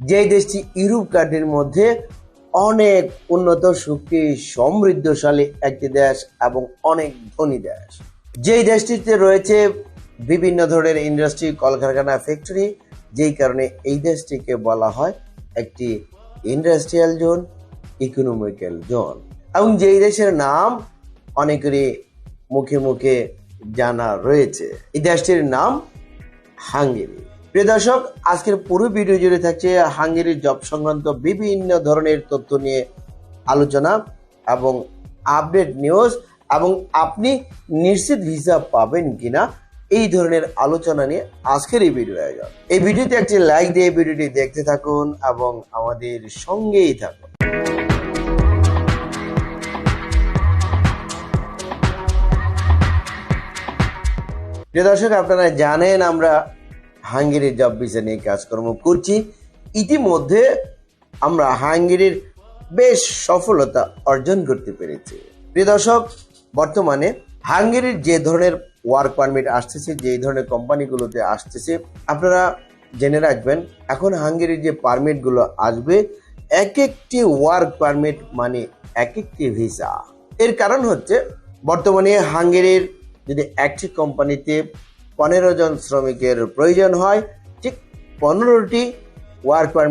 যে দেশটি ইউরোপ কান্ট্রির মধ্যে অনেক উন্নত সুখী সমৃদ্ধশালী একটি দেশ এবং অনেক ধনী দেশ। যেই দেশটিতে রয়েছে বিভিন্ন ধরনের ইন্ডাস্ট্রি, কলকারখানা, ফ্যাক্টরি, যেই কারণে এই দেশটিকে বলা হয় একটি ইন্ডাস্ট্রিয়াল জোন, ইকোনমিক্যাল জোন। এবং যেই দেশের নাম অনেকেরই মুখে মুখে জানা রয়েছে। এই দেশটির নাম হাঙ্গেরি। প্রিয় দর্শক, আজকের পুরো ভিডিও জুড়ে থাকছে হাঙ্গেরির জব সংক্রান্ত বিভিন্ন ধরনের তথ্য নিয়ে আলোচনা এবং আপডেট নিউজ এবং আপনি নিশ্চিত ভিসা পাবেন কিনা এই ধরনের আলোচনা নিয়ে আজকের এই ভিডিও আয়োজন। এই ভিডিওতে একটি লাইক দিয়ে ভিডিওটি দেখতে থাকুন এবং আমাদের সঙ্গেই থাকুন। প্রিয় দর্শক, আপনারা জানেন আমরা হাঙ্গেরির জব ভিসা নিয়ে কাজকর্ম করছি। ইতিমধ্যে আমরা হাঙ্গেরির বেশ সফলতা অর্জন করতে পেরেছি। প্রিয় দর্শক, বর্তমানে হাঙ্গেরির যে ধরনের ওয়ার্ক পারমিট আসতেছে, যে ধরনের কোম্পানিগুলোতে আসতেছে, আপনারা জেনে রাখবেন, এখন হাঙ্গেরির যে পারমিটগুলো আসবে এক একটি ওয়ার্ক পারমিট মানে এক একটি ভিসা এর কারণ হচ্ছে, বর্তমানে হাঙ্গেরির যদি একটি কোম্পানিতে পনেরো জন শ্রমিকের প্রয়োজন হয়। ঠিক পনেরোটি ওয়ার্ক